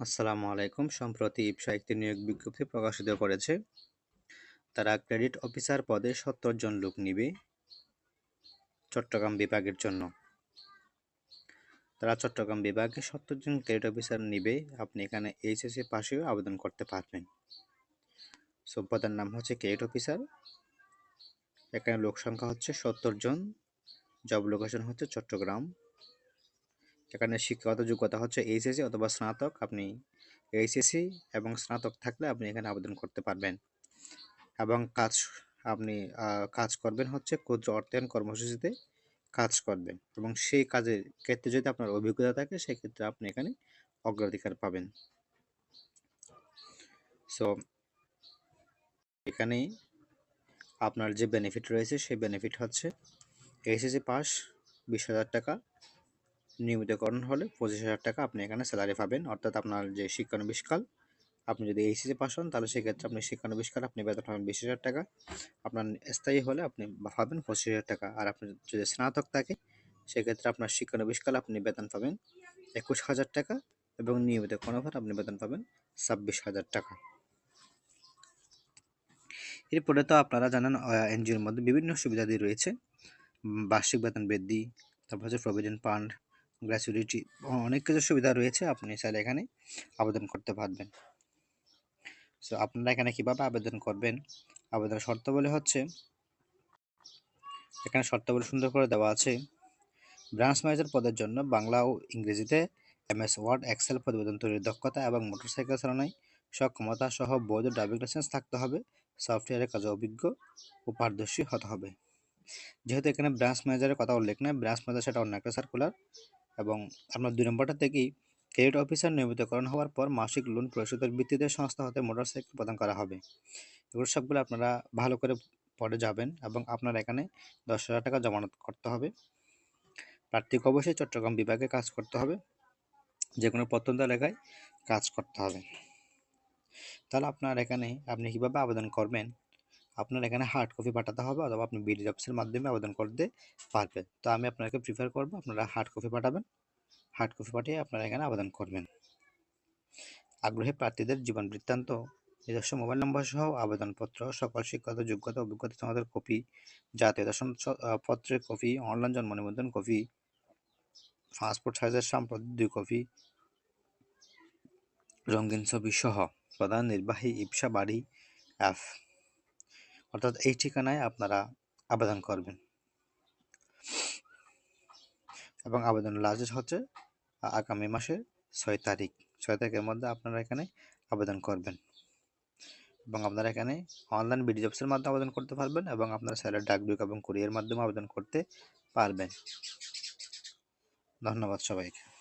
আসসালামু আলাইকুম। সম্প্রতি ইপসা একটি নিয়োগ বিজ্ঞপ্তি প্রকাশিত করেছে। তারা ক্রেডিট অফিসার পদে সত্তর জন লোক নিবে চট্টগ্রাম বিভাগের জন্য। তারা চট্টগ্রাম বিভাগে সত্তর জন ক্রেডিট অফিসার নিবে। আপনি এখানে এইচএসসি পাশেও আবেদন করতে পারবেন। সভ্যতার নাম হচ্ছে ক্রেডিট অফিসার। এখানে লোক সংখ্যা হচ্ছে সত্তর জন। জব লোকেশন হচ্ছে চট্টগ্রাম। এখানে শিক্ষাগত যোগ্যতা হচ্ছে এইচএসসি অথবা স্নাতক, আপনি এইচএসসি এবং স্নাতক থাকলে আপনি এখানে আবেদন করতে পারবেন। এবং কাজ আপনি কাজ করবেন হচ্ছে ক্ষুদ্র অর্থায়ন কর্মসূচিতে কাজ করবেন এবং সেই কাজের ক্ষেত্রে যদি আপনার অভিজ্ঞতা থাকে, সেক্ষেত্রে আপনি এখানে অগ্রাধিকার পাবেন। সো এখানে আপনার যে বেনিফিট রয়েছে, সেই বেনিফিট হচ্ছে, এইচএসসি পাস বিশ হাজার টাকা নিয়মিতকরণ হলে পঁচিশ হাজার টাকা আপনি এখানে স্যালারি পাবেন। অর্থাৎ আপনার যে শিক্ষানবিষ্কাল আপনি যদি এইচএসি পাস হন, তাহলে সেক্ষেত্রে আপনি শিক্ষানবিশকাল আপনি বেতন পাবেন বিশ হাজার টাকা। আপনার স্থায়ী হলে আপনি পাবেন পঁচিশ হাজার টাকা। আর আপনি যদি স্নাতক থাকে, সেক্ষেত্রে আপনার শিক্ষানবিশকাল আপনি বেতন পাবেন একুশ হাজার টাকা এবং নিয়মিত কোনো আপনি বেতন পাবেন ছাব্বিশ হাজার টাকা। এরপরে তো আপনারা জানেন এনজিওর মধ্যে বিভিন্ন সুবিধাদি রয়েছে। বার্ষিক বেতন বৃদ্ধি, তারপর হচ্ছে প্রভিডেন্ট ফান্ড গ্র্যাচুইটি অনেক কিছু সুবিধা রয়েছে, আপনি চাইলে এখানে আবেদন করতে পারবেন। সো আপনারা এখানে কীভাবে আবেদন করবেন? আবেদনের শর্তাবলী হচ্ছে, এখানে শর্তাবলী সুন্দর করে দেওয়া আছে ব্রাঞ্চ ম্যানেজার পদের জন্য বাংলা ও ইংরেজিতে এমএস ওয়ার্ড এক্সেল প্রতিবেদন তৈরির দক্ষতা এবং মোটরসাইকেল চালানোয় সক্ষমতা সহ বৈধ ড্রাইভিং লাইসেন্স থাকতে হবে সফটওয়্যারের কাজে অভিজ্ঞ ও পারদর্শী হতে হবে। যেহেতু এখানে ব্রাঞ্চ ম্যানেজারের কথা উল্লেখ নেই ব্রাঞ্চ ম্যানেজার সেটা অন্য একটা সার্কুলার এবং আপনার দুই নম্বরটা থেকেই ক্রেডিট অফিসার নিয়মিতকরণ হওয়ার পর মাসিক লোন পরিশোধের ভিত্তিতে সংস্থা হতে মোটরসাইকেল প্রদান করা হবে। এগুলো সবগুলো আপনারা ভালো করে পরে যাবেন এবং আপনার এখানে দশ হাজার টাকা জমানত করতে হবে। প্রার্থীকে অবশ্যই চট্টগ্রাম বিভাগে কাজ করতে হবে। যে কোনো প্রত্যন্ত এলাকায় কাজ করতে হবে। তাহলে আপনার এখানে আপনি কীভাবে আবেদন করবেন? আপনার এখানে হার্ড কপি পাঠাতে হবে অথবা আপনি বিডি অফিসের মাধ্যমে আবেদন করতে পারবেন। তো আমি আপনাকে প্রিফার করব আপনারা হার্ড কপি পাঠাবেন। হার্ড কপি পাঠিয়ে আপনারা এখানে আবেদন করবেন। আগ্রহী প্রার্থীদের জীবন বৃত্তান্ত, নিজস্ব মোবাইল নম্বর সহ আবেদনপত্র, সকল শিক্ষাগত যোগ্যতা, অভিজ্ঞতা আমাদের কপি জাতীয় দর্শন পত্রের কপি অনলাইন জন্ম নিবন্ধন কপি পাসপোর্ট সাইজের সাম্প্রতিক দুই কপি রঙিন ছবি সহ প্রধান নির্বাহী ইপসা বাড়ি অ্যাফ অর্থাৎ এই ঠিকানায় আপনারা আবেদন করবেন। এবং আবেদন লাস্ট হচ্ছে আগামী মাসের ছয় তারিখ। ছয় তারিখের মধ্যে আপনারা এখানে আবেদন করবেন। এবং আপনারা এখানে অনলাইন বিডি জবসের মাধ্যমে আবেদন করতে পারবেন এবং আপনারা স্যালার ডাকবিক এবং কুরিয়ার মাধ্যমে আবেদন করতে পারবেন। ধন্যবাদ সবাইকে।